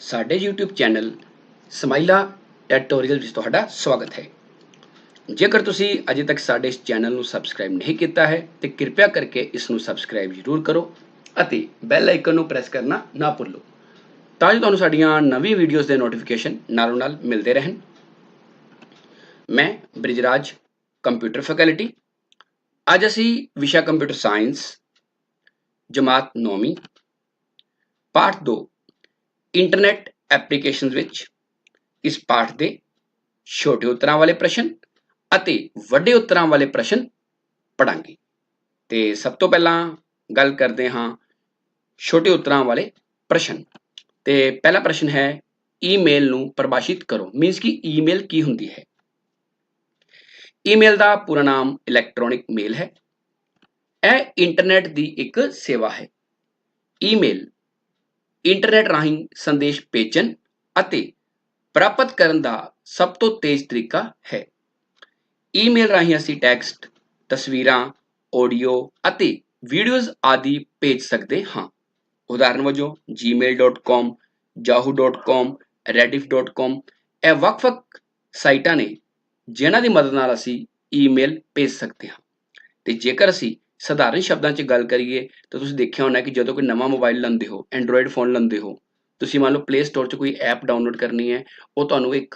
ਸਾਡੇ YouTube channel ਸਮਾਈਲਾ ਟੈਟੋਰੀਅਲ ਵਿੱਚ ਤੁਹਾਡਾ ਸਵਾਗਤ ਹੈ। ਜੇਕਰ ਤੁਸੀਂ ਅਜੇ ਤੱਕ ਸਾਡੇ ਇਸ ਚੈਨਲ ਨੂੰ ਸਬਸਕ੍ਰਾਈਬ ਨਹੀਂ ਕੀਤਾ ਹੈ, ਤੇ ਕਿਰਪਾ ਕਰਕੇ ਇਸ ਨੂੰ ਸਬਸਕ੍ਰਾਈਬ ਜ਼ਰੂਰ ਕਰੋ ਅਤੇ ਬੈਲ ਆਈਕਨ ਨੂੰ ਪ੍ਰੈਸ ਕਰਨਾ ਨਾ ਭੁੱਲੋ ਤਾਂ ਜੋ ਤੁਹਾਨੂੰ ਸਾਡੀਆਂ ਨਵੀਂ ਵੀਡੀਓਜ਼ ਦੇ ਨੋਟੀਫਿਕੇਸ਼ਨ ਨਾਲੋਂ ਨਾਲ ਮਿਲਦੇ ਰਹਿਣ। ਮੈਂ ਬ੍ਰਿਜਰਾਜ ਕੰਪਿਊਟਰ ਫੈਕਲਟੀ ਅੱਜ ਅਸੀਂ ਵਿਸ਼ਾ ਕੰਪਿਊਟਰ ਸਾਇੰਸ ਜਮਾਤ 9ਵੀਂ ਪਾਠ 2 ਇੰਟਰਨੈਟ ਐਪਲੀਕੇਸ਼ਨਸ ਵਿੱਚ ਇਸ ਪਾਠ ਦੇ ਛੋਟੇ ਉੱਤਰਾਂ ਵਾਲੇ ਪ੍ਰਸ਼ਨ ਅਤੇ ਵੱਡੇ ਉੱਤਰਾਂ ਵਾਲੇ ਪ੍ਰਸ਼ਨ ਪੜਾਂਗੇ ਤੇ ਸਭ ਤੋਂ ਪਹਿਲਾਂ ਗੱਲ ਕਰਦੇ ਹਾਂ ਛੋਟੇ ਉੱਤਰਾਂ ਵਾਲੇ ਪ੍ਰਸ਼ਨ। ਤੇ ਪਹਿਲਾ ਪ੍ਰਸ਼ਨ ਹੈ, ਈਮੇਲ ਨੂੰ ਪਰਿਭਾਸ਼ਿਤ ਕਰੋ। ਮੀਨਸ ਕਿ ਈਮੇਲ ਕੀ ਹੁੰਦੀ ਹੈ? ਈਮੇਲ ਦਾ ਪੂਰਾ ਨਾਮ ਇਲੈਕਟ੍ਰੋਨਿਕ ਮੇਲ ਹੈ। ਇਹ ਇੰਟਰਨੈਟ ਦੀ ਇੱਕ ਸੇਵਾ ਹੈ। ਈਮੇਲ ਇੰਟਰਨੈਟ ਰਾਹੀਂ ਸੰਦੇਸ਼ ਭੇਜਣ ਅਤੇ ਪ੍ਰਾਪਤ ਕਰਨ ਦਾ ਸਭ ਤੋਂ ਤੇਜ਼ ਤਰੀਕਾ ਹੈ। ਈਮੇਲ ਰਾਹੀਂ ਅਸੀਂ ਟੈਕਸਟ, ਤਸਵੀਰਾਂ, ਆਡੀਓ ਅਤੇ ਵੀਡੀਓਜ਼ ਆਦਿ ਭੇਜ ਸਕਦੇ ਹਾਂ। ਉਦਾਹਰਨ ਵਜੋਂ gmail.com yahoo.com rediff.com ਇਹ ਵੱਖ-ਵੱਖ ਸਾਈਟਾਂ ਨੇ, ਜਿਨ੍ਹਾਂ ਦੀ ਮਦਦ ਨਾਲ ਅਸੀਂ ਈਮੇਲ ਭੇਜ ਸਕਦੇ ਹਾਂ। ਤੇ ਜੇਕਰ ਅਸੀਂ ਸਧਾਰਨ ਸ਼ਬਦਾਂ 'ਚ ਗੱਲ ਕਰੀਏ ਤਾਂ ਤੁਸੀਂ ਦੇਖਿਆ ਹੋਣਾ ਕਿ ਜਦੋਂ ਕੋਈ ਨਵਾਂ ਮੋਬਾਈਲ ਲੈਂਦੇ ਹੋ ਐਂਡਰੋਇਡ ਫੋਨ ਲੈਂਦੇ ਹੋ, ਤੁਸੀਂ ਮੰਨ ਲਓ ਪਲੇ ਸਟੋਰ 'ਚ ਕੋਈ ਐਪ ਡਾਊਨਲੋਡ ਕਰਨੀ ਹੈ, ਉਹ ਤੁਹਾਨੂੰ ਇੱਕ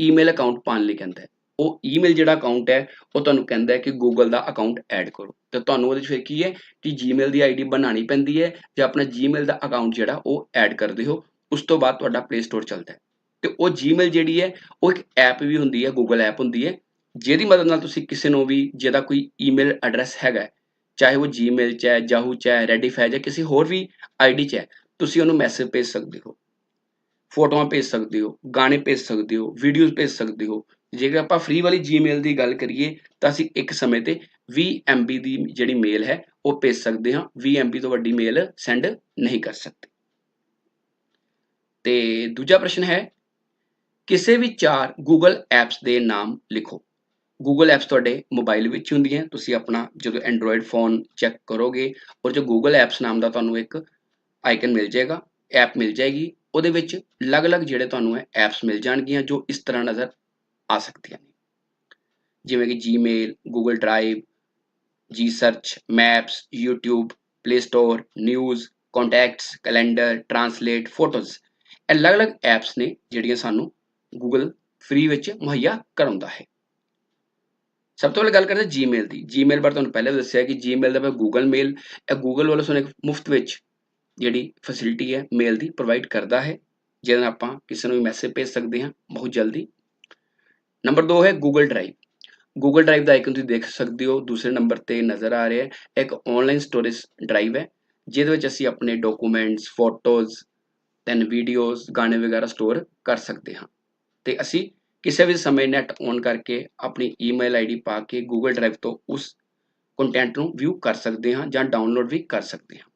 ਈਮੇਲ ਅਕਾਊਂਟ ਪਾਉਣ ਲਈ ਕਹਿੰਦਾ ਹੈ। ਉਹ ਈਮੇਲ ਜਿਹੜਾ ਅਕਾਊਂਟ ਹੈ, ਉਹ ਤੁਹਾਨੂੰ ਕਹਿੰਦਾ ਹੈ ਕਿ ਗੂਗਲ ਦਾ ਅਕਾਊਂਟ ਐਡ ਕਰੋ। ਤੇ ਤੁਹਾਨੂੰ ਉਹਦੇ 'ਚ ਫਿਰ ਕੀ ਹੈ ਕਿ ਜੀਮੇਲ ਦੀ ਆਈਡੀ ਬਣਾਉਣੀ ਪੈਂਦੀ ਹੈ ਜਾਂ ਆਪਣਾ ਜੀਮੇਲ ਦਾ ਅਕਾਊਂਟ ਜਿਹੜਾ ਉਹ ਐਡ ਕਰਦੇ ਹੋ, ਉਸ ਤੋਂ ਬਾਅਦ ਤੁਹਾਡਾ ਪਲੇ ਸਟੋਰ ਚੱਲਦਾ ਹੈ। ਤੇ ਉਹ ਜੀਮੇਲ ਜਿਹੜੀ ਹੈ, ਉਹ ਇੱਕ ਐਪ ਵੀ ਹੁੰਦੀ ਹੈ ਗੂਗਲ ਐਪ ਹੁੰਦੀ ਹੈ, ਜਿਹਦੀ ਮਦਦ ਨਾਲ ਤੁਸੀਂ ਕਿਸੇ ਨੂੰ ਵੀ, ਜਿਹਦਾ ਕੋਈ ਈਮੇਲ ਐਡਰੈਸ ਹੈਗਾ ਚਾਹੇ ਉਹ ਜੀਮੇਲ 'ਚ ਹੈ ਯਾਹੂ 'ਚ ਹੈ ਰੈਡੀਫ ਹੈ ਜਾਂ ਕਿਸੇ ਹੋਰ ਵੀ ਆਈਡੀ 'ਚ ਹੈ, ਤੁਸੀਂ ਉਹਨੂੰ ਮੈਸੇਜ ਭੇਜ ਸਕਦੇ ਹੋ। ਫੋਟੋਆਂ ਭੇਜ ਸਕਦੇ ਹੋ, ਗਾਣੇ ਭੇਜ ਸਕਦੇ ਹੋ ਵੀਡੀਓਜ਼ ਭੇਜ ਸਕਦੇ ਹੋ। ਜੇਕਰ ਆਪਾਂ ਫ੍ਰੀ ਵਾਲੀ ਜੀਮੇਲ ਦੀ ਗੱਲ ਕਰੀਏ, ਤਾਂ ਅਸੀਂ ਇੱਕ ਸਮੇਂ ਤੇ 20 MB ਦੀ ਜਿਹੜੀ ਮੇਲ ਹੈ, ਉਹ ਭੇਜ ਸਕਦੇ ਹਾਂ। 20 MB ਤੋਂ ਵੱਡੀ ਮੇਲ ਸੈਂਡ ਨਹੀਂ ਕਰ ਸਕਦੇ। ਤੇ ਦੂਜਾ ਪ੍ਰਸ਼ਨ ਹੈ, ਕਿਸੇ ਵੀ ਚਾਰ ਗੂਗਲ ਐਪਸ ਦੇ ਨਾਮ ਲਿਖੋ। ਗੂਗਲ ਐਪਸ ਤੁਹਾਡੇ ਮੋਬਾਈਲ ਵਿੱਚ ਹੁੰਦੀਆਂ। ਤੁਸੀਂ ਆਪਣਾ ਜਦੋਂ ਐਂਡਰੋਇਡ ਫੋਨ ਚੈੱਕ ਕਰੋਗੇ ਔਰ ਜੋ ਗੂਗਲ ਐਪਸ ਨਾਮ ਦਾ ਤੁਹਾਨੂੰ ਇੱਕ ਆਈਕਨ ਮਿਲ ਜਾਏਗਾ ਐਪ ਮਿਲ ਜਾਏਗੀ ਉਹਦੇ ਵਿੱਚ ਅਲੱਗ-ਅਲੱਗ ਜਿਹੜੇ ਤੁਹਾਨੂੰ ਹੈ ਐਪਸ ਮਿਲ ਜਾਣਗੀਆਂ ਜੋ ਇਸ ਤਰ੍ਹਾਂ ਨਜ਼ਰ ਆ ਸਕਦੀਆਂ ਨੇ। ਜਿਵੇਂ ਕਿ Gmail, Google Drive, G Search, Maps, YouTube, Play Store, News, Contacts, Calendar, Translate, Photos ਇਹ ਅਲੱਗ-ਅਲੱਗ ਐਪਸ ਨੇ ਜਿਹੜੀਆਂ ਸਾਨੂੰ Google ਫ੍ਰੀ ਵਿੱਚ ਮੁਹੱਈਆ ਕਰਾਉਂਦਾ ਹੈ। ਸਭ ਤੋਂ ਪਹਿਲਾਂ ਗੱਲ ਕਰਦੇ ਜੀਮੇਲ ਦੀ। ਜੀਮੇਲ ਬਾਰੇ ਤੁਹਾਨੂੰ ਪਹਿਲੇ ਦੱਸਿਆ ਕਿ ਜੀਮੇਲ ਦਾ ਗੂਗਲ ਮੇਲ ਇਹ ਗੂਗਲ ਵੱਲੋਂ ਸਾਨੂੰ ਇੱਕ ਮੁਫਤ ਵਿੱਚ ਜਿਹੜੀ ਫੈਸਿਲਿਟੀ ਹੈ ਮੇਲ ਦੀ ਪ੍ਰੋਵਾਈਡ ਕਰਦਾ ਹੈ, ਜਿਹਦੇ ਨਾਲ ਆਪਾਂ ਕਿਸੇ ਨੂੰ ਵੀ ਮੈਸੇਜ ਭੇਜ ਸਕਦੇ ਹਾਂ ਬਹੁਤ ਜਲਦੀ। ਨੰਬਰ 2 ਹੈ ਗੂਗਲ ਡਰਾਈਵ ਗੂਗਲ ਡਰਾਈਵ ਦਾ ਆਈਕਨ ਤੁਸੀਂ ਦੇਖ ਸਕਦੇ ਹੋ, ਦੂਸਰੇ ਨੰਬਰ ਤੇ ਨਜ਼ਰ ਆ ਰਿਹਾ ਹੈ। ਇੱਕ ਆਨਲਾਈਨ ਸਟੋਰੇਜ ਡਰਾਈਵ ਹੈ, ਜਿਹਦੇ ਵਿੱਚ ਅਸੀਂ ਆਪਣੇ ਡਾਕੂਮੈਂਟਸ ਫੋਟੋਜ਼ ਦੈਨ ਵੀਡੀਓਜ਼ ਗਾਣੇ ਵਗੈਰਾ ਸਟੋਰ ਕਰ ਸਕਦੇ ਹਾਂ। ਤੇ ਅਸੀਂ ਕਿਸੇ ਵੀ ਸਮੇਂ ਨੈਟ ਔਨ ਕਰਕੇ ਆਪਣੀ ਈਮੇਲ ਆਈਡੀ ਪਾ ਕੇ Google ਡਰਾਈਵ ਤੋਂ ਉਸ ਕੰਟੈਂਟ ਨੂੰ ਵਿਊ ਕਰ ਸਕਦੇ ਹਾਂ ਜਾਂ ਡਾਊਨਲੋਡ ਵੀ ਕਰ ਸਕਦੇ ਹਾਂ।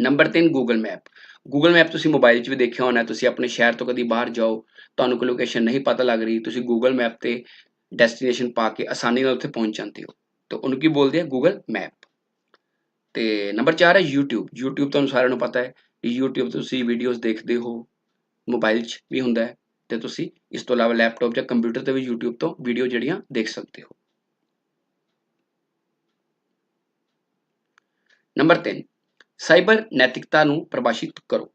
Number 3 Google map Google map ਤੁਸੀਂ ਮੋਬਾਈਲ 'ਚ ਵੀ ਦੇਖਿਆ ਹੋਣਾ, ਤੁਸੀਂ ਆਪਣੇ ਸ਼ਹਿਰ ਤੋਂ ਕਦੀ ਬਾਹਰ ਜਾਓ, ਤੁਹਾਨੂੰ ਕੋਈ ਲੋਕੇਸ਼ਨ ਨਹੀਂ ਪਤਾ ਲੱਗ ਰਹੀ, ਤੁਸੀਂ Google ਮੈਪ ਤੇ ਡੈਸਟੀਨੇਸ਼ਨ ਪਾ ਕੇ ਆਸਾਨੀ ਨਾਲ ਉੱਥੇ ਪਹੁੰਚ ਜਾਂਦੇ ਹੋ। ਤਾਂ ਉਹਨੂੰ ਕੀ ਬੋਲਦੇ ਆ? Google ਮੈਪ ਤੇ ਨੰਬਰ 4 ਹੈ YouTube YouTube ਤੁਹਾਨੂੰ ਸਾਰਿਆਂ ਨੂੰ ਪਤਾ ਹੈ। YouTube ਤੇ ਤੁਸੀਂ ਵੀਡੀਓਜ਼ ਦੇਖਦੇ ਹੋ ਮੋਬਾਈਲ 'ਚ ਵੀ ਹੁੰਦਾ ਹੈ। ਤੇ ਤੁਸੀਂ ਇਸ ਤੋਂ ਇਲਾਵਾ ਲੈਪਟਾਪ ਜਾਂ ਕੰਪਿਊਟਰ ਤੇ ਵੀ YouTube ਤੋਂ ਵੀਡੀਓ ਜਿਹੜੀਆਂ ਦੇਖ ਸਕਦੇ ਹੋ। ਨੰਬਰ 3 ਸਾਈਬਰ ਨੈਤਿਕਤਾ ਨੂੰ ਪਰਿਭਾਸ਼ਿਤ ਕਰੋ।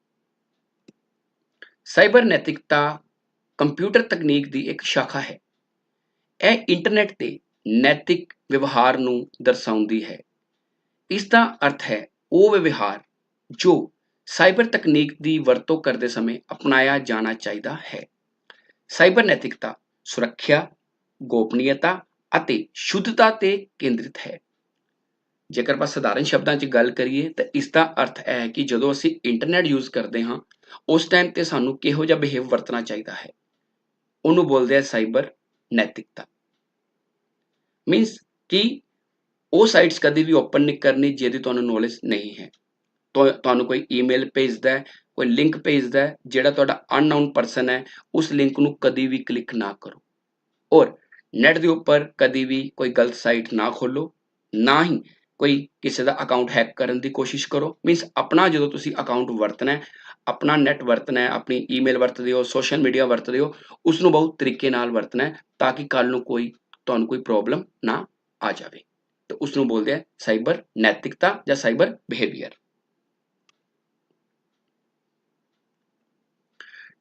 ਸਾਈਬਰ ਨੈਤਿਕਤਾ ਕੰਪਿਊਟਰ ਤਕਨੀਕ ਦੀ ਇੱਕ ਸ਼ਾਖਾ ਹੈ। ਇਹ ਇੰਟਰਨੈਟ ਤੇ ਨੈਤਿਕ ਵਿਵਹਾਰ ਨੂੰ ਦਰਸਾਉਂਦੀ ਹੈ। ਇਸ ਦਾ ਅਰਥ ਹੈ ਉਹ ਵਿਵਹਾਰ ਜੋ ਸਾਈਬਰ ਤਕਨੀਕ ਦੀ ਵਰਤੋਂ ਕਰਦੇ ਸਮੇਂ ਅਪਣਾਇਆ ਜਾਣਾ ਚਾਹੀਦਾ ਹੈ। ਸਾਈਬਰ ਨੈਤਿਕਤਾ, ਸੁਰੱਖਿਆ, ਗੋਪਨੀਯਤਾ ਅਤੇ ਸ਼ੁੱਧਤਾ ਤੇ ਕੇਂਦਰਿਤ ਹੈ। ਜੇਕਰ ਆਪਾਂ ਸਧਾਰਨ ਸ਼ਬਦਾਂ 'ਚ ਗੱਲ ਕਰੀਏ ਤਾਂ ਇਸ ਦਾ ਅਰਥ ਇਹ ਹੈ ਕਿ ਜਦੋਂ ਅਸੀਂ ਇੰਟਰਨੈਟ ਯੂਜ਼ ਕਰਦੇ ਹਾਂ, ਉਸ ਟਾਈਮ ਤੇ ਸਾਨੂੰ ਕਿਹੋ ਜਿਹਾ ਬਿਹੇਵ ਵਰਤਣਾ ਚਾਹੀਦਾ ਹੈ। ਉਹਨੂੰ ਬੋਲਦੇ ਆ ਸਾਈਬਰ ਨੈਤਿਕਤਾ। ਮੀਨਸ ਕਿ ਉਹ ਸਾਈਟਸ ਕਦੇ ਵੀ ਓਪਨ ਨਹੀਂ ਕਰਨੀ ਜਿਹਦੀ ਤੁਹਾਨੂੰ ਨੌਲੇਜ ਨਹੀਂ ਹੈ। ਤੁਹਾਨੂੰ ਕੋਈ ਈਮੇਲ ਭੇਜਦਾ ਹੈ ਕੋਈ ਲਿੰਕ ਭੇਜਦਾ ਜਿਹੜਾ ਤੁਹਾਡਾ ਅਨਨੋਨ ਪਰਸਨ ਹੈ, ਉਸ ਲਿੰਕ ਨੂੰ ਕਦੀ ਵੀ ਕਲਿੱਕ ਨਾ ਕਰੋ। ਔਰ ਨੈਟ ਦੇ ਉੱਪਰ ਕਦੀ ਵੀ ਕੋਈ ਗਲਤ ਸਾਈਟ ਨਾ ਖੋਲੋ ਨਾ ਹੀ ਕੋਈ ਕਿਸੇ ਦਾ ਅਕਾਊਂਟ ਹੈਕ ਕਰਨ ਦੀ ਕੋਸ਼ਿਸ਼ ਕਰੋ। ਮੀਨਸ ਆਪਣਾ ਜਦੋਂ ਤੁਸੀਂ ਅਕਾਊਂਟ ਵਰਤਣਾ ਹੈ, ਆਪਣਾ ਨੈਟ ਵਰਤਣਾ ਹੈ, ਆਪਣੀ ਈਮੇਲ ਵਰਤਦੇ ਹੋ ਸੋਸ਼ਲ ਮੀਡੀਆ ਵਰਤਦੇ ਹੋ, ਉਸ ਨੂੰ ਬਹੁਤ ਤਰੀਕੇ ਨਾਲ ਵਰਤਣਾ ਹੈ, ਤਾਂ ਕਿ ਕੱਲ ਨੂੰ ਕੋਈ ਤੁਹਾਨੂੰ ਕੋਈ ਪ੍ਰੋਬਲਮ ਨਾ ਆ ਜਾਵੇ। ਤੇ ਉਸ ਨੂੰ ਬੋਲਦੇ ਆ ਸਾਈਬਰ ਨੈਤਿਕਤਾ ਜਾਂ cyber behaviour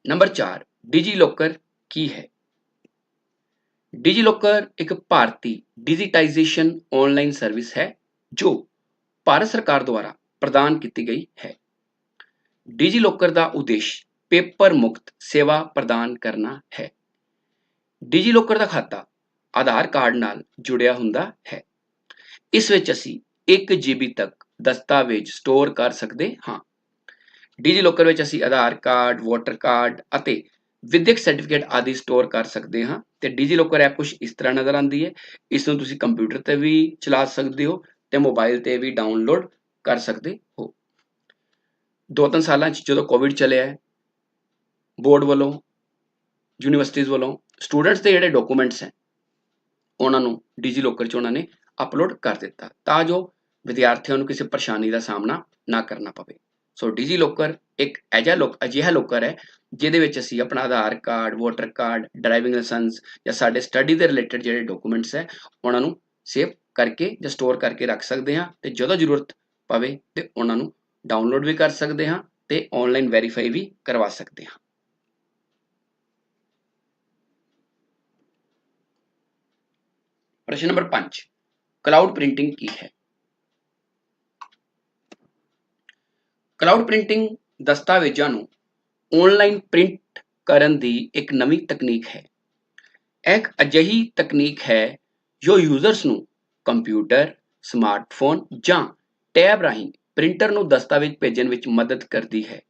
number 4 DigiLocker ਕੀ ਹੈ? ਡਿਜੀ ਲੋਕਰ ਇੱਕ ਭਾਰਤੀ ਡਿਜੀਟਾਈਜੇਸ਼ਨ ਆਨਲਾਈਨ ਸਰਵਿਸ ਹੈ, ਜੋ ਭਾਰਤ ਸਰਕਾਰ ਦੁਆਰਾ ਪ੍ਰਦਾਨ ਕੀਤੀ ਗਈ ਹੈ। ਡਿਜੀ ਲੋਕਰ ਦਾ ਉਦੇਸ਼ ਪੇਪਰ ਮੁਕਤ ਸੇਵਾ ਪ੍ਰਦਾਨ ਕਰਨਾ ਹੈ। ਡਿਜੀ ਲੋਕਰ ਦਾ ਖਾਤਾ ਆਧਾਰ ਕਾਰਡ ਨਾਲ ਜੁੜਿਆ ਹੁੰਦਾ ਹੈ। ਇਸ ਵਿੱਚ ਅਸੀਂ 1 GB ਤੱਕ ਦਸਤਾਵੇਜ਼ ਸਟੋਰ ਕਰ ਸਕਦੇ ਹਾਂ। ਡਿਜੀ ਲੋਕਰ ਵਿੱਚ ਅਸੀਂ ਆਧਾਰ ਕਾਰਡ ਵੋਟਰ ਕਾਰਡ ਅਤੇ ਵਿਦਿਅਕ ਸਰਟੀਫਿਕੇਟ ਆਦਿ ਸਟੋਰ ਕਰ ਸਕਦੇ ਹਾਂ ਤੇ ਡਿਜੀ ਲੋਕਰ ਐਪ ਕੁਝ ਇਸ ਤਰ੍ਹਾਂ ਨਜ਼ਰ ਆਉਂਦੀ ਹੈ। ਇਸ ਨੂੰ ਤੁਸੀਂ ਕੰਪਿਊਟਰ ਤੇ ਵੀ ਚਲਾ ਸਕਦੇ ਹੋ ਤੇ ਮੋਬਾਈਲ ਤੇ ਵੀ ਡਾਊਨਲੋਡ ਕਰ ਸਕਦੇ ਹੋ। ਦੋ ਤਿੰਨ ਸਾਲਾਂ 'ਚ ਜਦੋਂ ਕੋਵਿਡ ਚੱਲਿਆ ਬੋਰਡ ਵੱਲੋਂ ਯੂਨੀਵਰਸਿਟੀਜ਼ ਵੱਲੋਂ ਸਟੂਡੈਂਟਸ ਦੇ ਜਿਹੜੇ ਡਾਕੂਮੈਂਟਸ ਹੈ, ਉਹਨਾਂ ਨੂੰ ਡਿਜੀ ਲੋਕਰ 'ਚ ਉਹਨਾਂ ਨੇ ਅਪਲੋਡ ਕਰ ਦਿੱਤਾ ਤਾਂ ਜੋ ਵਿਦਿਆਰਥੀਆਂ ਨੂੰ ਕਿਸੇ ਪਰੇਸ਼ਾਨੀ ਦਾ ਸਾਹਮਣਾ ਨਾ ਕਰਨਾ ਪਵੇ। ਸੋ ਡਿਜੀ ਲੋਕਰ ਇੱਕ ਅਜਿਹਾ ਲੋਕ, ਅਜਿਹਾ ਲੋਕਰ ਹੈ, ਜਿਹਦੇ ਵਿੱਚ ਅਸੀਂ ਆਪਣਾ Aadhaar card voter card driving licence ਜਾਂ ਸਾਡੇ ਸਟੱਡੀ ਦੇ ਰਿਲੇਟਡ ਜਿਹੜੇ ਡਾਕੂਮੈਂਟਸ ਹੈ, ਉਹਨਾਂ ਨੂੰ ਸੇਵ ਕਰਕੇ ਜਾਂ ਸਟੋਰ ਕਰਕੇ ਰੱਖ ਸਕਦੇ ਹਾਂ ਤੇ ਜਦੋਂ ਜ਼ਰੂਰਤ ਪਵੇ ਤੇ ਉਹਨਾਂ ਨੂੰ ਡਾਊਨਲੋਡ ਵੀ ਕਰ ਸਕਦੇ ਹਾਂ ਤੇ ਆਨਲਾਈਨ ਵੈਰੀਫਾਈ ਵੀ ਕਰਵਾ ਸਕਦੇ ਹਾਂ। ਪ੍ਰਸ਼ਨ ਨੰਬਰ 5 ਕਲਾਉਡ ਪ੍ਰਿੰਟਿੰਗ ਕੀ ਹੈ? ਕਲਾਉਡ ਪ੍ਰਿੰਟਿੰਗ ਦਸਤਾਵੇਜ਼ਾਂ ਨੂੰ ਆਨਲਾਈਨ ਪ੍ਰਿੰਟ ਕਰਨ ਦੀ ਇੱਕ ਨਵੀਂ ਤਕਨੀਕ ਹੈ। ਇੱਕ ਅਜਿਹੀ ਤਕਨੀਕ ਹੈ ਜੋ ਯੂਜ਼ਰਸ ਨੂੰ ਕੰਪਿਊਟਰ ਸਮਾਰਟਫੋਨ ਜਾਂ ਟੈਬ ਰਾਹੀਂ ਪ੍ਰਿੰਟਰ ਨੂੰ ਦਸਤਾਵੇਜ਼ ਭੇਜਣ ਵਿੱਚ ਮਦਦ ਕਰਦੀ ਹੈ।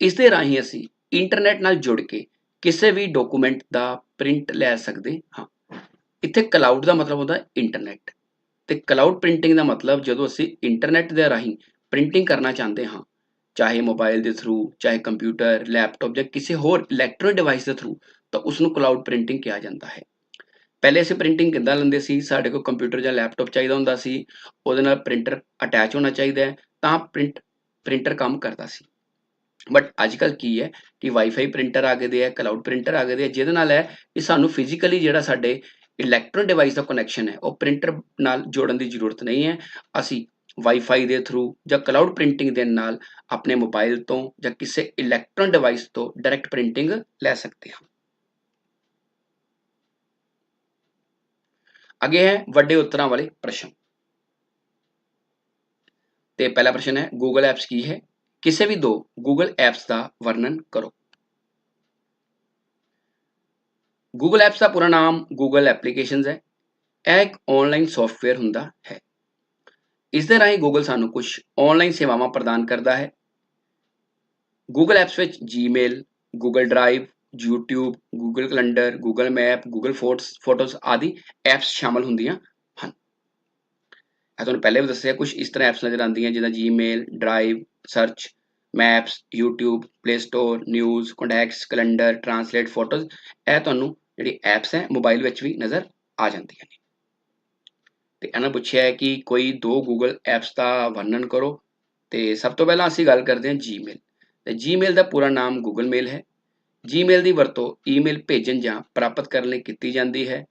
ਇਸ ਦੇ ਰਾਹੀਂ ਅਸੀਂ ਇੰਟਰਨੈਟ ਨਾਲ ਜੁੜ ਕੇ ਕਿਸੇ ਵੀ ਡਾਕੂਮੈਂਟ ਦਾ ਪ੍ਰਿੰਟ ਲੈ ਸਕਦੇ ਹਾਂ। ਇੱਥੇ ਕਲਾਉਡ ਦਾ ਮਤਲਬ ਹੁੰਦਾ ਇੰਟਰਨੈਟ ਤੇ ਕਲਾਉਡ ਪ੍ਰਿੰਟਿੰਗ ਦਾ ਮਤਲਬ ਜਦੋਂ ਅਸੀਂ ਇੰਟਰਨੈਟ ਦੇ ਰਾਹੀਂ ਪ੍ਰਿੰਟਿੰਗ ਕਰਨਾ ਚਾਹੁੰਦੇ ਹਾਂ। ਚਾਹੇ ਮੋਬਾਈਲ ਦੇ ਥਰੂ ਚਾਹੇ ਕੰਪਿਊਟਰ ਲੈਪਟਾਪ ਜਾਂ ਕਿਸੇ ਹੋਰ ਇਲੈਕਟ੍ਰੋਨਿਕ ਡਿਵਾਈਸ ਦੇ ਥਰੂ ਤਾਂ ਉਸ ਨੂੰ ਕਲਾਉਡ ਪ੍ਰਿੰਟਿੰਗ ਕਿਹਾ ਜਾਂਦਾ ਹੈ। ਪਹਿਲੇ ਅਸੀਂ ਪ੍ਰਿੰਟਿੰਗ ਕਿੱਦਾਂ ਲੈਂਦੇ ਸੀ? ਸਾਡੇ ਕੋਲ ਕੰਪਿਊਟਰ ਜਾਂ ਲੈਪਟਾਪ ਚਾਹੀਦਾ ਹੁੰਦਾ ਸੀ। ਉਹਦੇ ਨਾਲ ਪ੍ਰਿੰਟਰ ਅਟੈਚ ਹੋਣਾ ਚਾਹੀਦਾ ਹੈ, ਤਾਂ ਪ੍ਰਿੰਟ ਪ੍ਰਿੰਟਰ ਕੰਮ ਕਰਦਾ ਸੀ। ਬਟ ਅੱਜ ਕੱਲ ਕੀ ਹੈ ਕਿ ਵਾਈਫਾਈ ਪ੍ਰਿੰਟਰ ਆ ਗਏ ਦੇ ਆ ਕਲਾਉਡ ਪ੍ਰਿੰਟਰ ਆ ਗਏ ਦੇ ਆ ਜਿਹਦੇ ਨਾਲ ਹੈ ਕਿ ਸਾਨੂੰ ਫਿਜ਼ੀਕਲੀ ਜਿਹੜਾ ਸਾਡੇ ਇਲੈਕਟ੍ਰੋਨਿਕ ਡਿਵਾਈਸ ਦਾ ਕਨੈਕਸ਼ਨ ਹੈ, ਉਹ ਪ੍ਰਿੰਟਰ ਨਾਲ ਜੋੜਨ ਦੀ ਜ਼ਰੂਰਤ ਨਹੀਂ ਹੈ। ਅਸੀਂ ਵਾਈਫਾਈ ਦੇ ਥਰੂ ਜਾਂ ਕਲਾਉਡ ਪ੍ਰਿੰਟਿੰਗ ਦੇ ਨਾਲ ਆਪਣੇ ਮੋਬਾਈਲ ਤੋਂ ਜਾਂ ਕਿਸੇ ਇਲੈਕਟ੍ਰੋਨ ਡਿਵਾਈਸ ਤੋਂ ਡਾਇਰੈਕਟ ਪ੍ਰਿੰਟਿੰਗ ਲੈ ਸਕਦੇ ਹਾਂ। ਅੱਗੇ ਹੈ ਵੱਡੇ ਉੱਤਰਾਂ ਵਾਲੇ ਪ੍ਰਸ਼ਨ। ਤੇ ਪਹਿਲਾ ਪ੍ਰਸ਼ਨ ਹੈ ਗੂਗਲ ਐਪਸ ਕੀ ਹੈ? ਕਿਸੇ ਵੀ ਦੋ ਗੂਗਲ ਐਪਸ ਦਾ ਵਰਣਨ ਕਰੋ। ਗੂਗਲ ਐਪਸ ਦਾ ਪੂਰਾ ਨਾਮ ਗੂਗਲ ਐਪਲੀਕੇਸ਼ਨਸ ਹੈ। ਇਹ ਇੱਕ ਆਨਲਾਈਨ ਸੌਫਟਵੇਅਰ ਹੁੰਦਾ ਹੈ। ਇਸ ਦੇ ਰਾਹੀਂ ਗੂਗਲ ਸਾਨੂੰ ਕੁਝ ਆਨਲਾਈਨ ਸੇਵਾਵਾਂ ਪ੍ਰਦਾਨ ਕਰਦਾ ਹੈ। ਗੂਗਲ ਐਪਸ ਵਿੱਚ Gmail Google Drive YouTube, Google Calendar Google Map Google Photos ਆਦਿ ਐਪਸ ਸ਼ਾਮਲ ਹੁੰਦੀਆਂ ਹਨ। ਮੈਂ ਤੁਹਾਨੂੰ ਪਹਿਲੇ ਵੀ ਦੱਸਿਆ ਕੁਝ ਇਸ ਤਰ੍ਹਾਂ ਐਪਸ ਨਜ਼ਰ ਆਉਂਦੀਆਂ ਜਿੱਦਾਂ Gmail Drive search Maps YouTube, Play Store News Contacts Calendar Translate Photos ਇਹ ਤੁਹਾਨੂੰ ਜਿਹੜੀ ਐਪਸ ਹੈ ਮੋਬਾਈਲ ਵਿੱਚ ਵੀ ਨਜ਼ਰ ਆ ਜਾਂਦੀਆਂ ਨੇ। ਤੇ ਇਹਨਾਂ ਪੁੱਛਿਆ ਹੈ ਕਿ ਕੋਈ ਦੋ ਗੂਗਲ ਐਪਸ ਦਾ ਵਰਣਨ ਕਰੋ ਤੇ ਸਭ ਤੋਂ ਪਹਿਲਾਂ ਅਸੀਂ ਗੱਲ ਕਰਦੇ ਹਾਂ ਜੀਮੇਲ ਤੇ ਜੀਮੇਲ ਦਾ ਪੂਰਾ ਨਾਮ ਗੂਗਲ ਮੇਲ ਹੈ। ਜੀਮੇਲ ਦੀ ਵਰਤੋਂ ਈਮੇਲ ਭੇਜਣ ਜਾਂ ਪ੍ਰਾਪਤ ਕਰਨ ਲਈ ਕੀਤੀ ਜਾਂਦੀ ਹੈ।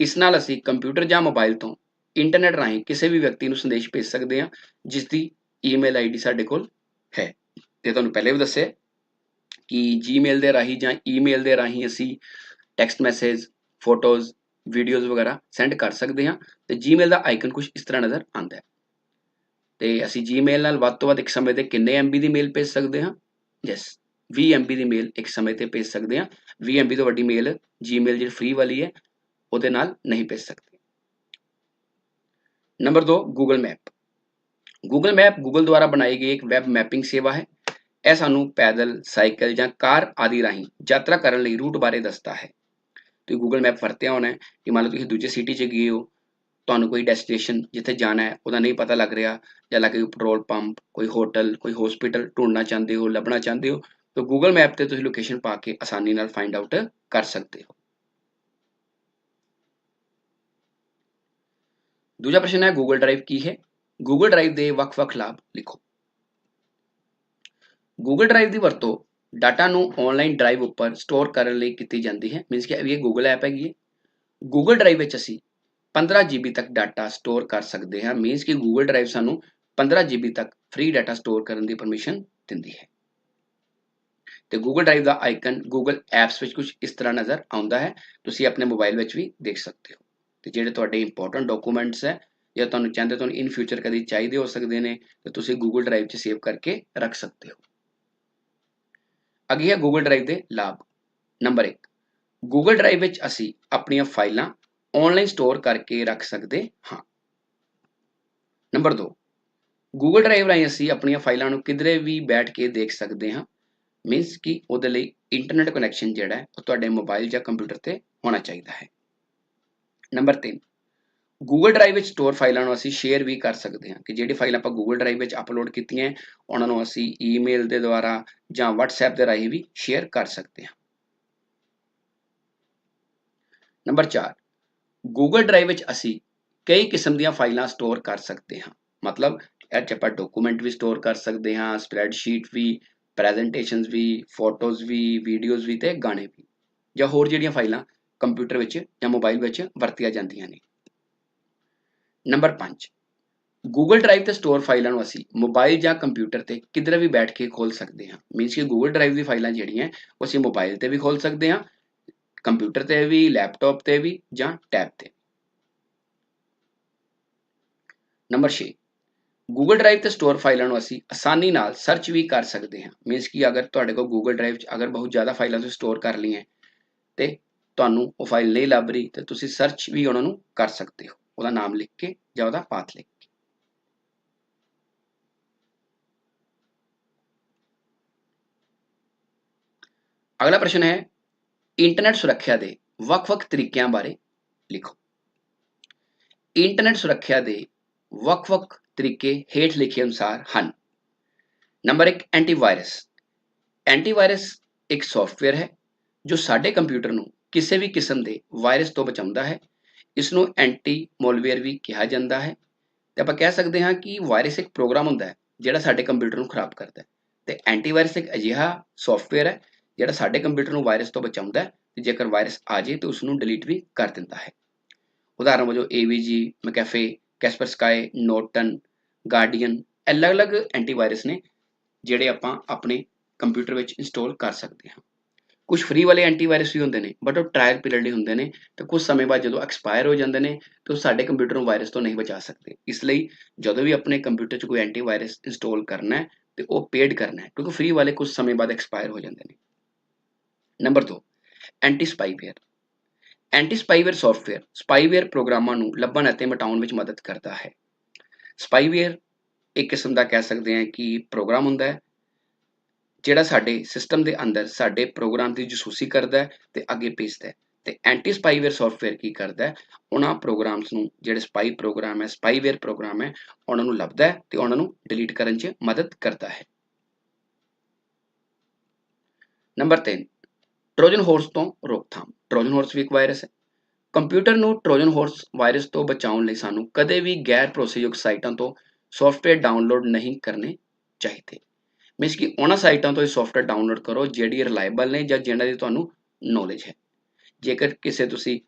ਇਸ ਨਾਲ ਅਸੀਂ ਕੰਪਿਊਟਰ ਜਾਂ ਮੋਬਾਈਲ ਤੋਂ ਇੰਟਰਨੈਟ ਰਾਹੀਂ ਕਿਸੇ ਵੀ ਵਿਅਕਤੀ ਨੂੰ ਸੰਦੇਸ਼ ਭੇਜ ਸਕਦੇ ਹਾਂ, ਜਿਸ ਦੀ ਈਮੇਲ ਆਈਡੀ ਸਾਡੇ ਕੋਲ ਹੈ। ਤੇ ਤੁਹਾਨੂੰ ਪਹਿਲੇ ਵੀ ਦੱਸਿਆ ਕਿ ਜੀਮੇਲ ਦੇ ਰਾਹੀਂ ਜਾਂ ਈਮੇਲ ਦੇ ਰਾਹੀਂ ਅਸੀਂ ਟੈਕਸਟ ਮੈਸੇਜ, ਫੋਟੋਜ਼ ਵੀਡੀਓਜ਼ ਵਗੈਰਾ ਸੈਂਡ ਕਰ ਸਕਦੇ ਹਾਂ ਤੇ Gmail ਦਾ ਆਈਕਨ ਕੁਝ ਇਸ ਤਰ੍ਹਾਂ ਨਜ਼ਰ ਆਉਂਦਾ ਹੈ। ਤੇ ਅਸੀਂ Gmail ਨਾਲ ਵੱਧ ਤੋਂ ਵੱਧ ਇੱਕ ਸਮੇਂ ਤੇ ਕਿੰਨੇ MB ਦੀ ਮੇਲ ਭੇਜ ਸਕਦੇ ਹਾਂ? ਯੈਸ 20 MB ਦੀ ਮੇਲ ਇੱਕ ਸਮੇਂ ਤੇ ਭੇਜ ਸਕਦੇ ਹਾਂ। 20 MB ਤੋਂ ਵੱਡੀ ਮੇਲ Gmail ਜਿਹੜੀ ਫ੍ਰੀ ਵਾਲੀ ਹੈ, ਉਹਦੇ ਨਾਲ ਨਹੀਂ ਭੇਜ ਸਕਦੇ। Number 2 Google Map Google Map Google ਦੁਆਰਾ ਬਣਾਈ ਗਈ ਇੱਕ ਵੈਬ ਮੈਪਿੰਗ ਸੇਵਾ ਹੈ। ਇਹ ਸਾਨੂੰ ਪੈਦਲ, ਸਾਈਕਲ ਜਾਂ ਕਾਰ ਆਦਿ ਰਾਹੀਂ ਯਾਤਰਾ ਕਰਨ ਲਈ ਰੂਟ ਬਾਰੇ ਦੱਸਦਾ ਹੈ। ਤੁਸੀਂ ਗੂਗਲ ਮੈਪ ਵਰਤਿਆ ਹੋਣਾ ਹੈ ਕਿ ਮੰਨ ਲਓ ਤੁਸੀਂ ਦੂਜੇ ਸਿਟੀ 'ਚ ਗਏ ਹੋ, ਤੁਹਾਨੂੰ ਕੋਈ ਡੈਸਟੀਨੇਸ਼ਨ ਜਿੱਥੇ ਜਾਣਾ ਹੈ, ਉਹਦਾ ਨਹੀਂ ਪਤਾ ਲੱਗ ਰਿਹਾ ਜਾਂ ਲੱਗੇ ਪੈਟਰੋਲ ਪੰਪ ਕੋਈ ਹੋਟਲ ਕੋਈ ਹਸਪੀਟਲ ਢੂੰਡਣਾ ਚਾਹੁੰਦੇ ਹੋ, ਲੱਭਣਾ ਚਾਹੁੰਦੇ ਹੋ, ਤਾਂ ਗੂਗਲ ਮੈਪ ਤੇ ਤੁਸੀਂ ਲੋਕੇਸ਼ਨ ਪਾ ਕੇ ਆਸਾਨੀ ਨਾਲ ਫਾਈਂਡ ਆਊਟ ਕਰ ਸਕਦੇ ਹੋ। ਦੂਜਾ ਪ੍ਰਸ਼ਨ ਹੈ ਗੂਗਲ ਡਰਾਈਵ ਕੀ ਹੈ? ਗੂਗਲ ਡਰਾਈਵ ਦੇ ਵੱਖ-ਵੱਖ ਲਾਭ ਲਿਖੋ। ਗੂਗਲ ਡਰਾਈਵ ਦੀ ਵਰਤੋਂ ਡਾਟਾ ਨੂੰ ਆਨਲਾਈਨ ਡਰਾਈਵ ਉੱਪਰ ਸਟੋਰ ਕਰਨ ਲਈ ਕੀਤੀ ਜਾਂਦੀ ਹੈ। ਮੀਨਸ ਕਿ ਇਹ ਗੂਗਲ ਐਪ ਹੈਗੀ ਹੈ। ਗੂਗਲ ਡਰਾਈਵ ਵਿੱਚ ਅਸੀਂ 15 GB ਤੱਕ ਡਾਟਾ ਸਟੋਰ ਕਰ ਸਕਦੇ ਹਾਂ। ਮੀਨਸ ਕਿ ਗੂਗਲ ਡਰਾਈਵ ਸਾਨੂੰ 15 GB ਤੱਕ ਫ੍ਰੀ ਡਾਟਾ ਸਟੋਰ ਕਰਨ ਦੀ ਪਰਮਿਸ਼ਨ ਦਿੰਦੀ ਹੈ। ਤੇ ਗੂਗਲ ਡਰਾਈਵ ਦਾ ਆਈਕਨ ਗੂਗਲ ਐਪਸ ਵਿੱਚ ਕੁਝ ਇਸ ਤਰ੍ਹਾਂ ਨਜ਼ਰ ਆਉਂਦਾ ਹੈ। ਤੁਸੀਂ ਆਪਣੇ ਮੋਬਾਈਲ ਵਿੱਚ ਵੀ ਦੇਖ ਸਕਦੇ ਹੋ। ਤੇ ਜਿਹੜੇ ਤੁਹਾਡੇ ਇੰਪੋਰਟੈਂਟ ਡਾਕੂਮੈਂਟਸ ਹੈ ਜਾਂ ਤੁਹਾਨੂੰ ਚਾਹੁੰਦੇ ਤੁਹਾਨੂੰ ਇਨ ਫਿਊਚਰ ਕਦੀ ਚਾਹੀਦੇ ਹੋ ਸਕਦੇ ਨੇ, ਤੇ ਤੁਸੀਂ ਗੂਗਲ ਡਰਾਈਵ 'ਚ ਸੇਵ ਕਰਕੇ ਰੱਖ ਸਕਦੇ ਹੋ। ਅੱਗੇ ਹੈ ਗੂਗਲ ਡਰਾਈਵ ਦੇ ਲਾਭ। ਨੰਬਰ 1 ਗੂਗਲ ਡਰਾਈਵ ਵਿੱਚ ਅਸੀਂ ਆਪਣੀਆਂ ਫਾਈਲਾਂ ਆਨਲਾਈਨ ਸਟੋਰ ਕਰਕੇ ਰੱਖ ਸਕਦੇ ਹਾਂ। ਨੰਬਰ 2 ਗੂਗਲ ਡਰਾਈਵ ਰਾਹੀਂ ਅਸੀਂ ਆਪਣੀਆਂ ਫਾਈਲਾਂ ਨੂੰ ਕਿਧਰੇ ਵੀ ਬੈਠ ਕੇ ਦੇਖ ਸਕਦੇ ਹਾਂ। ਮੀਨਸ ਕਿ ਉਹਦੇ ਲਈ ਇੰਟਰਨੈਟ ਕਨੈਕਸ਼ਨ ਜਿਹੜਾ ਹੈ, ਉਹ ਤੁਹਾਡੇ ਮੋਬਾਈਲ ਜਾਂ ਕੰਪਿਊਟਰ ਤੇ ਹੋਣਾ ਚਾਹੀਦਾ ਹੈ। ਨੰਬਰ 3 ਗੂਗਲ ਡਰਾਈਵ ਵਿੱਚ ਸਟੋਰ ਫਾਈਲਾਂ ਨੂੰ ਅਸੀਂ ਸ਼ੇਅਰ ਵੀ ਕਰ ਸਕਦੇ ਹਾਂ ਕਿ ਜਿਹੜੀ ਫਾਈਲ ਆਪਾਂ ਗੂਗਲ ਡਰਾਈਵ ਵਿੱਚ ਅਪਲੋਡ ਕੀਤੀਆਂ ਉਹਨਾਂ ਨੂੰ ਅਸੀਂ ਈਮੇਲ ਦੇ ਦੁਆਰਾ ਜਾਂ WhatsApp ਦੇ ਰਾਹੀਂ ਵੀ ਸ਼ੇਅਰ ਕਰ ਸਕਦੇ ਹਾਂ। ਨੰਬਰ 4 ਗੂਗਲ ਡਰਾਈਵ ਵਿੱਚ ਅਸੀਂ ਕਈ ਕਿਸਮ ਦੀਆਂ ਫਾਈਲਾਂ ਸਟੋਰ ਕਰ ਸਕਦੇ ਹਾਂ। ਮਤਲਬ ਇਹ 'ਚ ਆਪਾਂ ਡਾਕੂਮੈਂਟ ਵੀ ਸਟੋਰ ਕਰ ਸਕਦੇ ਹਾਂ ਸਪਰੈਡਸ਼ੀਟ ਵੀ ਪ੍ਰੈਜੈਂਟੇਸ਼ਨਸ ਵੀ ਫੋਟੋਜ਼ ਵੀ ਵੀਡੀਓਜ਼ ਵੀ ਤੇ ਗਾਣੇ ਵੀ ਜਾਂ ਹੋਰ ਜਿਹੜੀਆਂ ਫਾਈਲਾਂ ਕੰਪਿਊਟਰ ਵਿੱਚ ਜਾਂ ਮੋਬਾਈਲ ਵਿੱਚ ਵਰਤੀਆਂ ਜਾਂਦੀਆਂ ਨੇ। ਨੰਬਰ 5 ਗੂਗਲ ਡਰਾਈਵ ਤੇ ਸਟੋਰ ਫਾਈਲਾਂ ਨੂੰ ਅਸੀਂ ਮੋਬਾਈਲ ਜਾਂ ਕੰਪਿਊਟਰ ਤੇ ਕਿਧਰੇ ਵੀ ਬੈਠ ਕੇ ਖੋਲ ਸਕਦੇ ਹਾਂ। ਮੀਨਸ ਕਿ ਗੂਗਲ ਡਰਾਈਵ ਦੀ ਫਾਈਲਾਂ ਜਿਹੜੀਆਂ ਉਹ ਅਸੀਂ ਮੋਬਾਈਲ ਤੇ ਵੀ ਖੋਲ ਸਕਦੇ ਹਾਂ ਕੰਪਿਊਟਰ ਤੇ ਵੀ ਲੈਪਟਾਪ ਤੇ ਵੀ ਜਾਂ ਟੈਬ ਤੇ। ਨੰਬਰ 6 ਗੂਗਲ ਡਰਾਈਵ ਤੇ ਸਟੋਰ ਫਾਈਲਾਂ ਨੂੰ ਅਸੀਂ ਆਸਾਨੀ ਨਾਲ ਸਰਚ ਵੀ ਕਰ ਸਕਦੇ ਹਾਂ। ਮੀਨਸ ਕਿ ਅਗਰ ਤੁਹਾਡੇ ਕੋਲ ਗੂਗਲ ਡਰਾਈਵ 'ਚ ਅਗਰ ਬਹੁਤ ਜ਼ਿਆਦਾ ਫਾਈਲਾਂ ਤੁਸੀਂ ਸਟੋਰ ਕਰ ਲਈਆਂ ਤੇ ਤੁਹਾਨੂੰ ਉਹ ਫਾਈਲ ਨਹੀਂ ਲੱਭ ਰਹੀ, ਤੇ ਤੁਸੀਂ ਸਰਚ ਵੀ ਉਹਨਾਂ ਨੂੰ ਕਰ ਸਕਦੇ ਹੋ। ਉਹਦਾ ਨਾਮ ਲਿਖ ਕੇ ਜਾਂ ਉਹਦਾ ਪਾਥ ਲਿਖ ਕੇ। ਅਗਲਾ ਪ੍ਰਸ਼ਨ ਹੈ ਇੰਟਰਨੈਟ ਸੁਰੱਖਿਆ ਦੇ ਵੱਖ-ਵੱਖ ਤਰੀਕਿਆਂ ਬਾਰੇ ਲਿਖੋ। ਇੰਟਰਨੈਟ ਸੁਰੱਖਿਆ ਦੇ ਵੱਖ-ਵੱਖ ਤਰੀਕੇ ਹੇਠ ਲਿਖੇ ਅਨੁਸਾਰ ਹਨ। ਨੰਬਰ 1 ਐਂਟੀਵਾਇਰਸ ਐਂਟੀਵਾਇਰਸ ਇੱਕ ਸੌਫਟਵੇਅਰ ਹੈ ਜੋ ਸਾਡੇ ਕੰਪਿਊਟਰ ਨੂੰ ਕਿਸੇ ਵੀ ਕਿਸਮ ਦੇ ਵਾਇਰਸ ਤੋਂ ਬਚਾਉਂਦਾ ਹੈ ਇਸ ਨੂੰ ਐਂਟੀ ਮੋਲਵੇਅਰ ਵੀ ਕਿਹਾ ਜਾਂਦਾ ਹੈ। ਤੇ ਆਪਾਂ ਕਹਿ ਸਕਦੇ ਹਾਂ ਕਿ ਵਾਇਰਸ ਇੱਕ ਪ੍ਰੋਗਰਾਮ ਹੁੰਦਾ ਹੈ, ਜਿਹੜਾ ਸਾਡੇ ਕੰਪਿਊਟਰ ਨੂੰ ਖਰਾਬ ਕਰਦਾ ਹੈ। ਤੇ ਐਂਟੀਵਾਇਰਸ ਇੱਕ ਅਜਿਹਾ ਸੌਫਟਵੇਅਰ ਹੈ, ਜਿਹੜਾ ਸਾਡੇ ਕੰਪਿਊਟਰ ਨੂੰ ਵਾਇਰਸ ਤੋਂ ਬਚਾਉਂਦਾ ਹੈ ਤੇ ਜੇਕਰ ਵਾਇਰਸ ਆ ਜੇ ਤਾਂ ਉਸ ਨੂੰ ਡਿਲੀਟ ਵੀ ਕਰ ਦਿੰਦਾ ਹੈ। ਉਦਾਹਰਨ ਵਜੋਂ AVG McAfee Kaspersky Norton Guardian ਅਲੱਗ-ਅਲੱਗ ਐਂਟੀਵਾਇਰਸ ਨੇ, ਜਿਹੜੇ ਆਪਾਂ ਆਪਣੇ ਕੰਪਿਊਟਰ ਵਿੱਚ ਇੰਸਟਾਲ ਕਰ ਸਕਦੇ ਹਾਂ। ਕੁਝ ਫ੍ਰੀ ਵਾਲੇ ਐਂਟੀਵਾਇਰਸ ਵੀ ਹੁੰਦੇ ਨੇ ਬਟ ਉਹ ਟ੍ਰਾਇਲ ਪੀਰੀਅਡ ਲਈ ਹੁੰਦੇ ਨੇ, ਤੇ ਕੁਝ ਸਮੇਂ ਬਾਅਦ ਜਦੋਂ ਐਕਸਪਾਇਰ ਹੋ ਜਾਂਦੇ ਨੇ, ਤਾਂ ਉਹ ਸਾਡੇ ਕੰਪਿਊਟਰ ਨੂੰ ਵਾਇਰਸ ਤੋਂ ਨਹੀਂ ਬਚਾ ਸਕਦੇ। ਇਸ ਲਈ ਜਦੋਂ ਵੀ ਆਪਣੇ ਕੰਪਿਊਟਰ 'ਚ ਕੋਈ ਐਂਟੀਵਾਇਰਸ ਇੰਸਟਾਲ ਕਰਨਾ ਹੈ, ਤੇ ਉਹ ਪੇਡ ਕਰਨਾ ਹੈ, ਕਿਉਂਕਿ ਫ੍ਰੀ ਵਾਲੇ ਕੁਝ ਸਮੇਂ ਬਾਅਦ ਐਕਸਪਾਇਰ ਹੋ ਜਾਂਦੇ ਨੇ। Number 2 anti spyware anti spyware software spyware ਪ੍ਰੋਗਰਾਮਾਂ ਨੂੰ ਲੱਭਣ ਅਤੇ ਮਿਟਾਉਣ ਵਿੱਚ ਮਦਦ ਕਰਦਾ ਹੈ। ਸਪਾਈਵੇਅਰ ਇੱਕ ਕਿਸਮ ਦਾ ਕਹਿ ਸਕਦੇ ਹਾਂ ਕਿ ਪ੍ਰੋਗਰਾਮ ਹੁੰਦਾ ਹੈ ਜਿਹੜਾ ਸਾਡੇ ਸਿਸਟਮ ਦੇ ਅੰਦਰ ਸਾਡੇ ਪ੍ਰੋਗਰਾਮ ਦੀ ਜਸੂਸੀ ਕਰਦਾ ਹੈ ਤੇ ਅੱਗੇ ਭੇਜਦਾ ਹੈ। ਤੇ ਐਂਟੀ ਸਪਾਈਵੇਅਰ ਸੌਫਟਵੇਅਰ ਕੀ ਕਰਦਾ ਹੈ? ਉਹਨਾਂ ਪ੍ਰੋਗਰਾਮਸ ਨੂੰ, ਜਿਹੜੇ ਸਪਾਈ ਪ੍ਰੋਗਰਾਮ ਹੈ ਸਪਾਈਵੇਅਰ ਪ੍ਰੋਗਰਾਮ ਹੈ, ਉਹਨਾਂ ਨੂੰ ਲੱਭਦਾ ਹੈ ਤੇ ਉਹਨਾਂ ਨੂੰ ਡਿਲੀਟ ਕਰਨ 'ਚ ਮਦਦ ਕਰਦਾ ਹੈ। ਨੰਬਰ 3 ਟ੍ਰੋਜਨ ਹਾਰਸ ਤੋਂ ਰੋਕਥਾਮ। ਟ੍ਰੋਜਨ ਹਾਰਸ ਵੀ ਇੱਕ ਵਾਇਰਸ ਹੈ। ਕੰਪਿਊਟਰ ਨੂੰ ਟ੍ਰੋਜਨ ਹਾਰਸ ਵਾਇਰਸ ਤੋਂ ਬਚਾਉਣ ਲਈ ਸਾਨੂੰ ਕਦੇ ਵੀ ਗੈਰ ਭਰੋਸੇਯੋਗ ਸਾਈਟਾਂ ਤੋਂ ਸੌਫਟਵੇਅਰ ਡਾਊਨਲੋਡ ਨਹੀਂ ਕਰਨੇ ਚਾਹੀਦੇ। ਮੀਨਸ ਕਿ ਉਹਨਾਂ ਸਾਈਟਾਂ ਤੋਂ ਇਹ ਸੌਫਟਵੇਅਰ ਡਾਊਨਲੋਡ ਕਰੋ ਜਿਹੜੀ ਰਿਲਾਇਬਲ ਨੇ ਜਾਂ ਜਿਹਨਾਂ ਦੀ ਤੁਹਾਨੂੰ ਨੌਲੇਜ ਹੈ। ਜੇਕਰ ਕਿਸੇ ਤੁਸੀਂ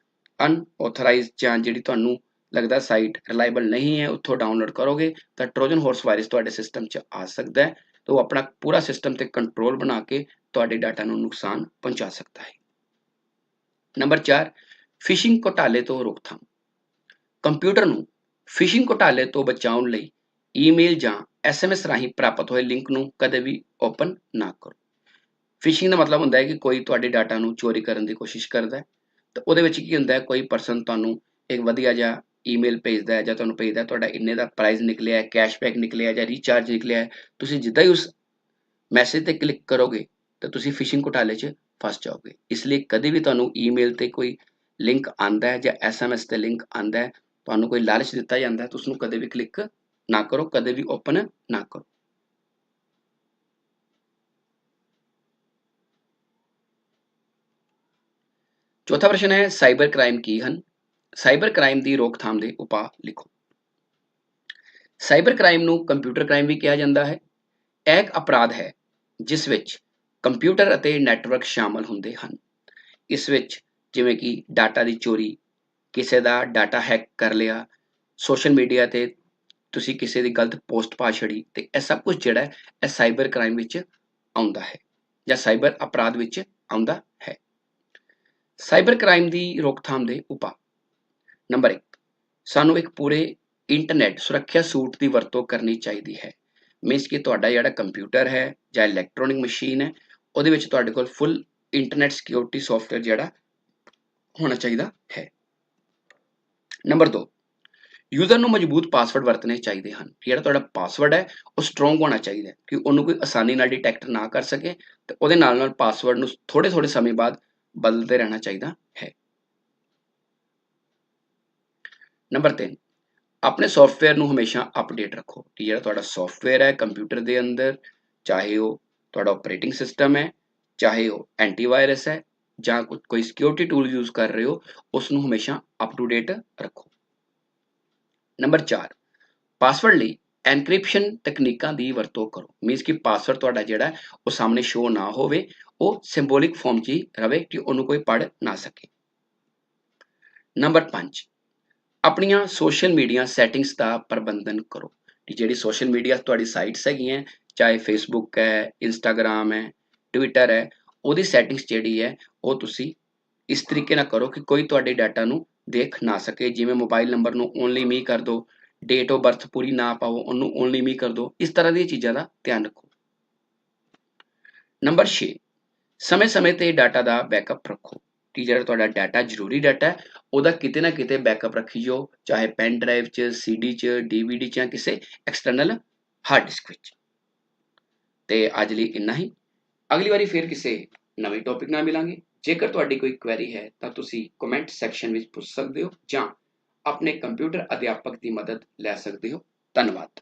ਅਨਆਥੋਰਾਈਜ਼ਡ ਜਾਂ ਜਿਹੜੀ ਤੁਹਾਨੂੰ ਲੱਗਦਾ ਸਾਈਟ ਰਿਲਾਇਬਲ ਨਹੀਂ ਹੈ, ਉੱਥੋਂ ਡਾਊਨਲੋਡ ਕਰੋਗੇ, ਤਾਂ ਟ੍ਰੋਜਨ ਹਾਰਸ ਵਾਇਰਸ ਤੁਹਾਡੇ ਸਿਸਟਮ 'ਚ ਆ ਸਕਦਾ ਹੈ ਤਾਂ ਉਹ ਆਪਣਾ ਪੂਰਾ ਸਿਸਟਮ ਤੇ ਕੰਟਰੋਲ ਬਣਾ ਕੇ ਤੁਹਾਡੇ ਡਾਟਾ ਨੂੰ ਨੁਕਸਾਨ ਪਹੁੰਚਾ ਸਕਦਾ ਹੈ। ਨੰਬਰ 4 ਫਿਸ਼ਿੰਗ ਘੋਟਾਲੇ ਤੋਂ ਰੋਕਥਾਮ। ਕੰਪਿਊਟਰ ਨੂੰ ਫਿਸ਼ਿੰਗ ਘੋਟਾਲੇ ਤੋਂ ਬਚਾਉਣ ਲਈ ਈਮੇਲ ਜਾਂ ਐਸਐਮਐਸ ਰਾਹੀਂ ਪ੍ਰਾਪਤ ਹੋਏ ਲਿੰਕ ਨੂੰ ਕਦੇ ਵੀ ਓਪਨ ਨਾ ਕਰੋ। ਫਿਸ਼ਿੰਗ ਦਾ ਮਤਲਬ ਹੁੰਦਾ ਹੈ ਕਿ ਕੋਈ ਤੁਹਾਡੇ ਡਾਟਾ ਨੂੰ ਚੋਰੀ ਕਰਨ ਦੀ ਕੋਸ਼ਿਸ਼ ਕਰਦਾ ਹੈ, ਤਾਂ ਉਹਦੇ ਵਿੱਚ ਕੀ ਹੁੰਦਾ ਹੈ, ਕੋਈ ਪਰਸਨ ਤੁਹਾਨੂੰ ਇੱਕ ਵਧੀਆ ਜਿਹਾ ਈਮੇਲ ਭੇਜਦਾ ਹੈ ਜਾਂ ਤੁਹਾਨੂੰ ਭੇਜਦਾ ਤੁਹਾਡਾ ਇੰਨੇ ਦਾ ਪ੍ਰਾਈਜ਼ ਨਿਕਲਿਆ ਹੈ ਕੈਸ਼ਬੈਕ ਨਿਕਲਿਆ ਜਾਂ ਰੀਚਾਰਜ ਨਿਕਲਿਆ ਹੈ, ਤੁਸੀਂ ਜਿੱਦਾਂ ਹੀ ਉਸ ਮੈਸੇਜ ਤੇ ਕਲਿੱਕ ਕਰੋਗੇ, ਤਾਂ ਤੁਸੀਂ ਫਿਸ਼ਿੰਗ ਘੁਟਾਲੇ 'ਚ ਫਸ ਜਾਓਗੇ। ਇਸ ਲਈ ਕਦੇ ਵੀ ਤੁਹਾਨੂੰ ਈਮੇਲ ਤੇ ਕੋਈ ਲਿੰਕ ਆਂਦਾ ਹੈ ਜਾਂ ਐਸਐਮਐਸ ਤੇ ਲਿੰਕ ਆਂਦਾ ਹੈ, ਤੁਹਾਨੂੰ ਕੋਈ ਲਾਲਚ ਦਿੱਤਾ ਜਾਂਦਾ ਹੈ, ਤਾਂ ਉਸ ਨੂੰ ਕਦੇ ਵੀ ਕਲਿੱਕ ਨਾ ਕਰੋ, ਕਦੇ ਵੀ ਓਪਨ ਨਾ ਕਰੋ। ਚੌਥਾ ਪ੍ਰਸ਼ਨ ਹੈ ਸਾਈਬਰ ਕ੍ਰਾਈਮ ਕੀ ਹਨ? ਸਾਈਬਰ ਕ੍ਰਾਈਮ ਦੀ ਰੋਕਥਾਮ ਦੇ ਉਪਾਅ ਲਿਖੋ। ਸਾਈਬਰ ਕ੍ਰਾਈਮ ਨੂੰ ਕੰਪਿਊਟਰ ਕ੍ਰਾਈਮ ਵੀ ਕਿਹਾ ਜਾਂਦਾ ਹੈ। ਇਹ ਇੱਕ ਅਪਰਾਧ ਹੈ, ਜਿਸ ਵਿੱਚ ਕੰਪਿਊਟਰ ਅਤੇ ਨੈਟਵਰਕ ਸ਼ਾਮਲ ਹੁੰਦੇ ਹਨ। ਇਸ ਵਿੱਚ ਜਿਵੇਂ ਕਿ ਡਾਟਾ ਦੀ ਚੋਰੀ, ਕਿਸੇ ਦਾ ਡਾਟਾ ਹੈਕ ਕਰ ਲਿਆ ਸੋਸ਼ਲ ਮੀਡੀਆ ਤੇ ਤੁਸੀਂ ਕਿਸੇ ਦੀ ਗਲਤ ਪੋਸਟ ਪਾ ਛੜੀ ਤੇ ਇਹ ਸਭ ਕੁਝ ਜਿਹੜਾ ਹੈ, ਇਹ ਸਾਈਬਰ ਕ੍ਰਾਈਮ ਵਿੱਚ ਆਉਂਦਾ ਹੈ ਜਾਂ ਸਾਈਬਰ ਅਪਰਾਧ ਵਿੱਚ ਆਉਂਦਾ ਹੈ। ਸਾਈਬਰ ਕ੍ਰਾਈਮ ਦੀ ਰੋਕਥਾਮ ਦੇ ਉਪਾਅ। ਨੰਬਰ 1 ਸਾਨੂੰ ਇੱਕ ਪੂਰੇ ਇੰਟਰਨੈਟ ਸੁਰੱਖਿਆ ਸੂਟ ਦੀ ਵਰਤੋਂ ਕਰਨੀ ਚਾਹੀਦੀ ਹੈ। ਮੀਨਸ ਕਿ ਤੁਹਾਡਾ ਜਿਹੜਾ ਕੰਪਿਊਟਰ ਹੈ ਜਾਂ ਇਲੈਕਟ੍ਰੋਨਿਕ ਮਸ਼ੀਨ ਹੈ, ਉਹਦੇ ਵਿੱਚ ਤੁਹਾਡੇ ਕੋਲ ਫੁੱਲ ਇੰਟਰਨੈਟ ਸਿਕਿਉਰਿਟੀ ਸੌਫਟਵੇਅਰ ਜਿਹੜਾ ਹੋਣਾ ਚਾਹੀਦਾ ਹੈ। ਨੰਬਰ 2 ਯੂਜ਼ਰ ਨੂੰ ਮਜ਼ਬੂਤ ਪਾਸਵਰਡ ਵਰਤਣੇ ਚਾਹੀਦੇ ਹਨ। ਜਿਹੜਾ ਤੁਹਾਡਾ ਪਾਸਵਰਡ ਹੈ, ਉਹ ਸਟਰੋਂਗ ਹੋਣਾ ਚਾਹੀਦਾ ਕਿ ਉਹਨੂੰ ਕੋਈ ਆਸਾਨੀ ਨਾਲ ਡਿਟੈਕਟ ਨਾ ਕਰ ਸਕੇ ਤੇ ਉਹਦੇ ਨਾਲ ਨਾਲ ਪਾਸਵਰਡ ਨੂੰ ਥੋੜੇ ਥੋੜੇ ਸਮੇਂ ਬਾਅਦ ਬਦਲਦੇ ਰਹਿਣਾ ਚਾਹੀਦਾ ਹੈ। ਨੰਬਰ 3 ਆਪਣੇ ਸੌਫਟਵੇਅਰ ਨੂੰ ਹਮੇਸ਼ਾ ਅਪਡੇਟ ਰੱਖੋ ਕਿ ਜਿਹੜਾ ਤੁਹਾਡਾ ਸੌਫਟਵੇਅਰ ਹੈ ਕੰਪਿਊਟਰ ਦੇ ਅੰਦਰ, ਚਾਹੇ ਉਹ ਤੁਹਾਡਾ ਆਪਰੇਟਿੰਗ ਸਿਸਟਮ ਹੈ, ਚਾਹੇ ਉਹ ਐਂਟੀਵਾਇਰਸ ਹੈ ਜਾਂ ਕੋਈ ਸਿਕਿਉਰਿਟੀ ਟੂਲ ਯੂਜ਼ ਕਰ ਰਹੇ ਹੋ ਉਸ ਨੂੰ ਹਮੇਸ਼ਾ ਅਪ ਟੂ ਡੇਟ ਰੱਖੋ। ਨੰਬਰ 4 ਪਾਸਵਰਡ ਲਈ ਐਨਕ੍ਰਿਪਸ਼ਨ ਤਕਨੀਕਾਂ ਦੀ ਵਰਤੋਂ ਕਰੋ। ਮੀਨਸ ਕਿ ਪਾਸਵਰਡ ਤੁਹਾਡਾ ਜਿਹੜਾ ਉਹ ਸਾਹਮਣੇ ਸ਼ੋ ਨਾ ਹੋਵੇ, ਉਹ ਸਿੰਬੋਲਿਕ ਫਾਰਮ 'ਚ ਹੀ ਰਵੇ ਕਿ ਉਹਨੂੰ ਕੋਈ ਪੜ ਨਾ ਸਕੇ। ਨੰਬਰ 5 ਆਪਣੀਆਂ ਸੋਸ਼ਲ ਮੀਡੀਆ ਸੈਟਿੰਗਸ ਦਾ ਪ੍ਰਬੰਧਨ ਕਰੋ। ਜਿਹੜੀ ਸੋਸ਼ਲ ਮੀਡੀਆ ਤੁਹਾਡੀ ਸਾਈਟਸ ਹੈਗੀਆਂ, ਚਾਹੇ ਫੇਸਬੁੱਕ ਹੈ ਇੰਸਟਾਗ੍ਰam ਹੈ ਟਵਿੱਟਰ ਹੈ, ਉਹਦੀ ਸੈਟਿੰਗਸ ਜਿਹੜੀ ਹੈ, ਉਹ ਤੁਸੀਂ ਇਸ ਤਰੀਕੇ ਨਾਲ ਕਰੋ ਕਿ ਕੋਈ ਤੁਹਾਡੇ ਡਾਟਾ ਨੂੰ ਦੇਖ ਨਾ ਸਕੇ। ਜਿਵੇਂ ਮੋਬਾਈਲ ਨੰਬਰ ਨੂੰ ਓਨਲੀ ਮੀ ਕਰ ਦਿਓ ਡੇਟ ਆਫ ਬਰਥ ਪੂਰੀ ਨਾ ਪਾਓ, ਉਹਨੂੰ ਓਨਲੀ ਮੀ ਕਰ ਦਿਓ ਇਸ ਤਰ੍ਹਾਂ ਦੀਆਂ ਚੀਜ਼ਾਂ ਦਾ ਧਿਆਨ ਰੱਖੋ। ਨੰਬਰ 6 ਸਮੇਂ-ਸਮੇਂ ਤੇ ਡਾਟਾ ਦਾ ਬੈਕਅਪ ਰੱਖੋ। ਕਿ ਜਿਹੜਾ ਤੁਹਾਡਾ ਡਾਟਾ ਜ਼ਰੂਰੀ ਡਾਟਾ ਹੈ, ਉਹਦਾ ਕਿਤੇ ਨਾ ਕਿਤੇ ਬੈਕਅਪ ਰੱਖੀ ਜਾਓ, ਚਾਹੇ ਪੈਨ ਡਰਾਈਵ 'ਚ ਸੀਡੀ 'ਚ ਡੀਵੀਡੀ 'ਚ ਜਾਂ ਕਿਸੇ ਐਕਸਟਰਨਲ ਹਾਰਡ ਡਿਸਕ ਵਿੱਚ। ਤੇ ਅੱਜ ਲਈ ਇੰਨਾ ਹੀ। ਅਗਲੀ ਵਾਰੀ ਫਿਰ ਕਿਸੇ ਨਵੇਂ ਟੌਪਿਕ ਨਾਲ ਮਿਲਾਂਗੇ। ਜੇਕਰ ਤੁਹਾਡੀ ਕੋਈ ਕੁਐਰੀ ਹੈ, ਤਾਂ ਤੁਸੀਂ ਕਮੈਂਟ ਸੈਕਸ਼ਨ ਵਿੱਚ ਪੁੱਛ ਸਕਦੇ ਹੋ ਜਾਂ ਆਪਣੇ ਕੰਪਿਊਟਰ ਅਧਿਆਪਕ ਦੀ ਮਦਦ ਲੈ ਸਕਦੇ ਹੋ। ਧੰਨਵਾਦ।